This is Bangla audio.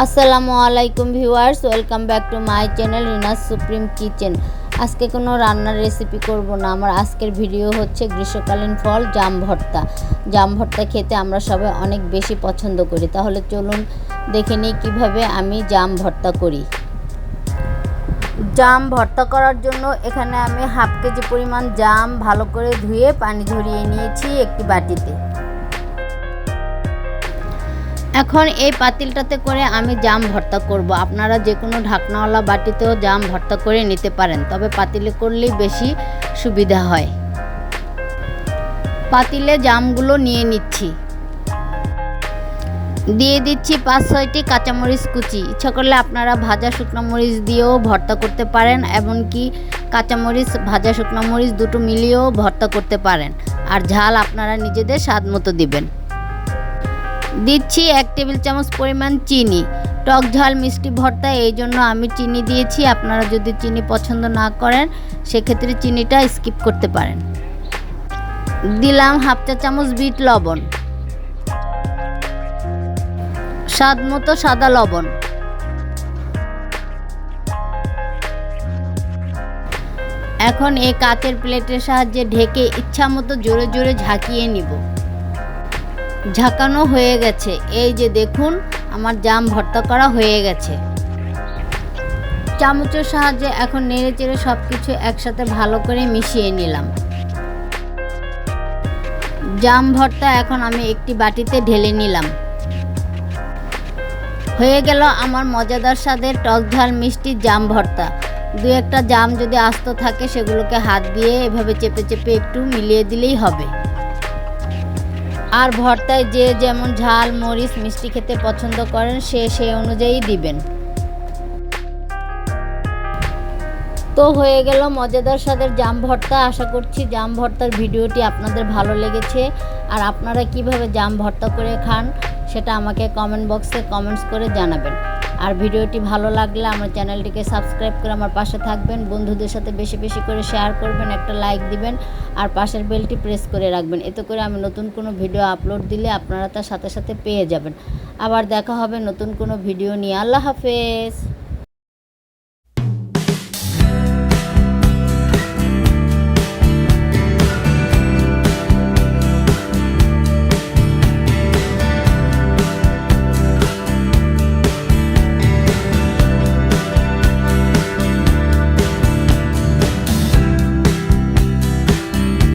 আসসালামু আলাইকুম viewers, welcome back to my channel Rina's supreme kitchen. আজকে কোনো রান্নার রেসিপি করব না। আমার আজকের ভিডিও হচ্ছে গ্রীষ্মকালীন ফল জাম ভর্তা। জাম ভর্তা খেতে আমরা সবাই অনেক বেশি পছন্দ করি। তাহলে চলুন দেখে নিই কীভাবে আমি জাম ভর্তা করি। জাম ভর্তা করার জন্য এখানে আমি হাফ কেজি পরিমাণ জাম ভালো করে ধুয়ে পানি ঝরিয়ে নিয়েছি একটি বাটিতে। এখন এই পাতিলটাতে করে আমি জাম ভর্তা করব। আপনারা যে কোনো ঢাকনাওয়ালা বাটিতেও জাম ভর্তা করে নিতে পারেন, তবে পাতিলে করলেই বেশি সুবিধা হয়। পাতিলে জামগুলো নিয়ে নিচ্ছি। দিয়ে দিচ্ছি পাঁচ ছয়টি কাঁচামরিচ কুচি। ইচ্ছা করলে আপনারা ভাজা শুকনো মরিচ দিয়েও ভর্তা করতে পারেন, এমনকি কাঁচামরিচ, ভাজা শুকনো মরিচ দুটো মিলিয়েও ভর্তা করতে পারেন। আর ঝাল আপনারা নিজেদের স্বাদ মতো দিবেন। দিচ্ছি এক টেবিল চামচ পরিমাণ চিনি। টক ঝাল মিষ্টি ভর্তা, এই জন্য আমি চিনি দিয়েছি। আপনারা যদি চিনি পছন্দ না করেন, সেক্ষেত্রে চিনিটা স্কিপ করতে পারেন। দিলাম হাফ চা চামচ বিট লবণ। স্বাদ মতো সাদা লবণ। এখন এই কাচের প্লেটের সাহায্যে ঢেকে ইচ্ছা মতো জোরে জোরে ঝাঁকিয়ে নিব। ঝাঁকানো হয়ে গেছে। এই যে দেখুন, আমার জাম ভর্তা করা হয়ে গেছে। চামচের সাহায্যে এখন নেড়ে চেড়ে সব কিছু একসাথে ভালো করে মিশিয়ে নিলাম। জাম ভর্তা এখন আমি একটি বাটিতে ঢেলে নিলাম। হয়ে গেল আমার মজাদার স্বাদের টক ঝাল মিষ্টি জাম ভর্তা। দু একটা জাম যদি আস্ত থাকে, সেগুলোকে হাত দিয়ে এভাবে চেপে চেপে একটু মিলিয়ে দিলেই হবে। আর ভর্তায় যে যেমন ঝাল, মরিচ, মিষ্টি খেতে পছন্দ করেন, সে সে অনুযায়ী দিবেন। তো হয়ে গেল মজাদার স্বাদের জাম ভর্তা। আশা করছি জাম ভর্তার ভিডিওটি আপনাদের ভালো লেগেছে। আর আপনারা কীভাবে জাম ভর্তা করে খান, সেটা আমাকে কমেন্ট বক্সে কমেন্টস করে জানাবেন। আর ভিডিওটি ভালো লাগলে আমার চ্যানেলটিকে সাবস্ক্রাইব করে আমার পাশে থাকবেন। বন্ধুদের সাথে বেশি বেশি করে শেয়ার করবেন, একটা লাইক দিবেন, আর পাশের বেলটি প্রেস করে রাখবেন। এতে করে আমি নতুন কোনো ভিডিও আপলোড দিলে আপনারা তার সাথে সাথে পেয়ে যাবেন। আবার দেখা হবে নতুন কোনো ভিডিও নিয়ে। আল্লাহ হাফেজ।